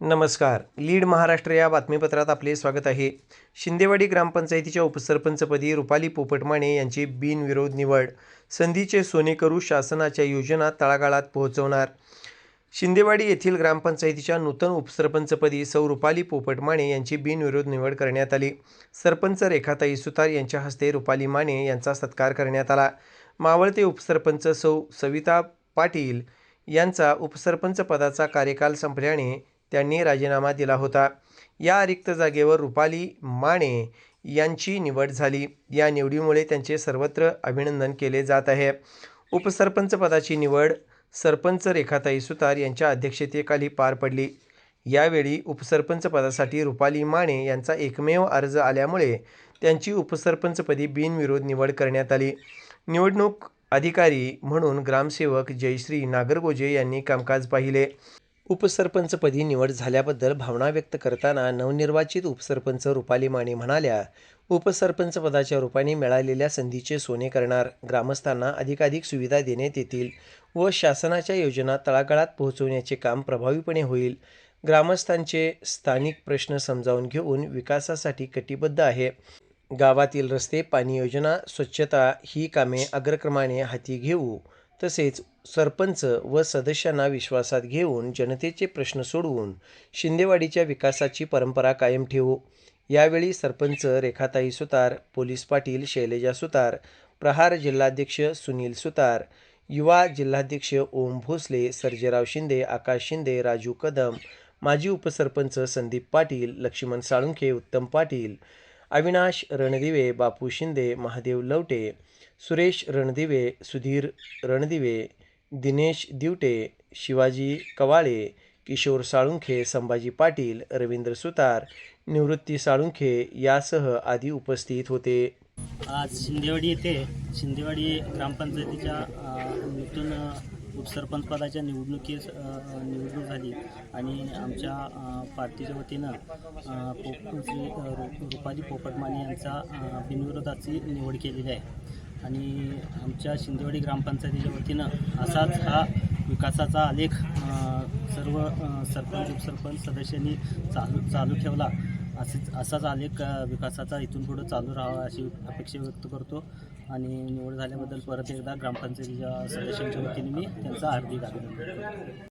नमस्कार. लीड महाराष्ट्र या बातमीपत्रात आपले स्वागत आहे. शिंदेवाडी ग्रामपंचायतीच्या उपसरपंचपदी रुपाली पोपटमाने यांची बिनविरोध निवड. संधीचे सोने करू शासनाच्या योजना तळागाळात पोहोचवणार. शिंदेवाडी येथील ग्रामपंचायतीच्या नूतन उपसरपंचपदी सौ रुपाली पोपटमाने यांची बिनविरोध निवड करण्यात आली. सरपंच रेखाताई सुतार यांच्या हस्ते रुपाली माने यांचा सत्कार करण्यात आला. मावळते उपसरपंच सौ सविता पाटील यांचा उपसरपंच पदाचा कार्यकाल संपल्याने त्यांनी राजीनामा दिला होता. या रिक्त जागेवर रुपाली माने यांची निवड झाली. या निवडीमुळे त्यांचे सर्वत्र अभिनंदन केले जात आहे. उपसरपंच पदाची निवड सरपंच रेखाताई सुतार यांच्या अध्यक्षतेखाली पार पडली. यावेळी उपसरपंच पदासाठी रुपाली माने यांचा एकमेव अर्ज आल्यामुळे त्यांची उपसरपंचपदी बिनविरोध निवड करण्यात आली. निवडणूक अधिकारी म्हणून ग्रामसेवक जयश्री नागरगोजे यांनी कामकाज पाहिले. उपसरपंचपदी निवड झाल्याबद्दल भावना व्यक्त करताना नवनिर्वाचित उपसरपंच रुपाली माने म्हणाल्या उपसरपंच पदाच्या रूपाने मिळालेल्या संधीचे सोने करणार ग्रामस्थांना अधिकाधिक सुविधा देण्यात येतील व शासनाच्या योजना तळागाळात पोहोचवण्याचे काम प्रभावीपणे होईल. ग्रामस्थांचे स्थानिक प्रश्न समजावून घेऊन विकासासाठी कटिबद्ध आहे. गावातील रस्ते पाणी योजना स्वच्छता ही कामे अग्रक्रमाने हाती घेऊ तसेच सरपंच व सदस्यांना विश्वासात घेऊन जनतेचे प्रश्न सोडवून शिंदेवाडीच्या विकासाची परंपरा कायम ठेवू. यावेळी सरपंच रेखाताई सुतार पोलीस पाटील शैलजा सुतार प्रहार जिल्हाध्यक्ष सुनील सुतार युवा जिल्हाध्यक्ष ओम भोसले सर्जेराव शिंदे आकाश शिंदे राजू कदम माजी उपसरपंच संदीप पाटील लक्ष्मण साळुंखे उत्तम पाटील अविनाश रणदिवे बापू शिंदे महादेव लवटे सुरेश रणदिवे सुधीर रणदिवे दिनेश दिवटे शिवाजी कवाळे किशोर साळुंखे संभाजी पाटील रवींद्र सुतार निवृत्ती साळुंखे यासह आदी उपस्थित होते. आज शिंदेवाडी येथे शिंदेवाडी ग्रामपंचायतीच्या नूतन उपसरपंच पदाच्या निवडणुकीस निवडणूक झाली आणि आमच्या पार्टीच्या वतीनं पोप श्री रुपाली पोपटमाने यांचा बिनविरोधाची निवड केलेली आहे. आणि आमच्या शिंदेवाडी ग्रामपंचायतीच्या वतीनं असाच हा विकासाचा आलेख सर्व सरपंच उपसरपंच सदस्यांनी चालू चालू ठेवला. असेच असाच आलेख विकासाचा इथून पुढं चालू राहावा अशी अपेक्षा व्यक्त करतो. आणि निवड झाल्याबद्दल परत एकदा ग्रामपंचायतीच्या सदस्यांच्या वतीने मी त्यांचा हार्दिक अभिनंदन करतो.